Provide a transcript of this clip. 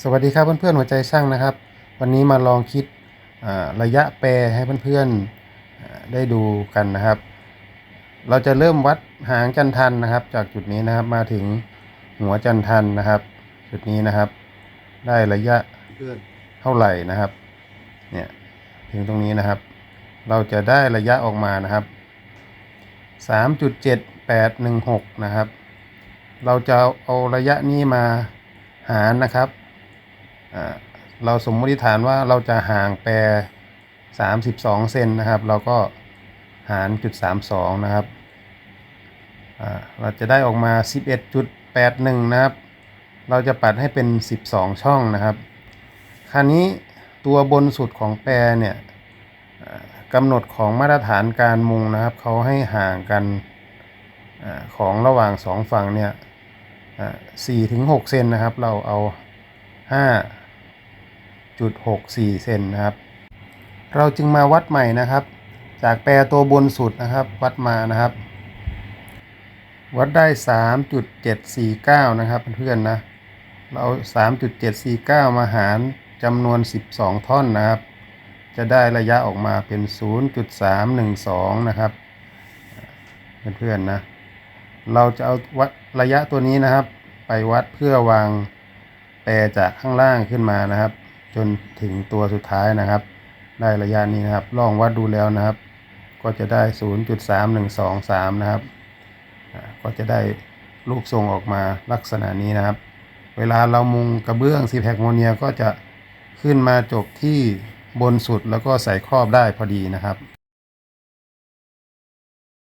สวัสดีครับเพื่อนๆหัวใจช่างนะครับ วันนี้มาลองคิดระยะแปรให้เพื่อนๆอ่าได้ดูกันนะครับ เราจะเริ่มวัดหางจันทันนะครับ จากจุดนี้นะครับมาถึงหัวจันทันนะครับ จุดนี้นะครับ ได้ระยะเท่าไหร่นะครับเนี่ยถึงตรงนี้นะครับ เราจะได้ระยะออกมานะครับสามจุดเจ็ดแปดหนึ่งหกนะครับ เราจะเอาระยะนี้มาหารนะครับ เราสมมติฐานว่าเราจะห่างแปรสามสิบสองเซนนะครับ เราก็หารจุดสามสองนะครับ เราจะได้ออกมาสิบเอ็ดจุดแปดหนึ่งนะครับ เราจะปัดให้เป็นสิบสองช่องนะครับ คราวนี้ตัวบนสุดของแปรเนี่ยกำหนดของมาตรฐานการมุงนะครับ เขาให้ห่างกันอของระหว่างสองฝั่งเนี่ยสี่ถึงหกเซนนะครับ เราเอาห้าจุดหกสี่เซนนะครับ เราจึงมาวัดใหม่นะครับ จากแปรตัวบนสุดนะครับ วัดมานะครับ วัดได้สามจุดเจ็ดสี่เก้านะครับเพื่อนๆนะ เราสามจุดเจ็ดสี่เก้ามาหารจำนวนสิบสองท่อนนะครับ จะได้ระยะออกมาเป็นศูนย์จุดสามหนึ่งสองนะครับเพื่อนๆนะ เราจะเอาวัดระยะตัวนี้นะครับ ไปวัดเพื่อวางแปรจากข้างล่างขึ้นมานะครับ จนถึงตัวสุดท้ายนะครับ ได้ระยะนี้นะครับ ลองวัดดูแล้วนะครับ ก็จะได้ 0.3123 นะครับก็จะได้ลูกทรงออกมาลักษณะนี้นะครับ เวลาเรามุงกระเบื้องซีแพคโมเนียก็จะขึ้นมาจบที่บนสุดแล้วก็ใส่ครอบได้พอดีนะครับ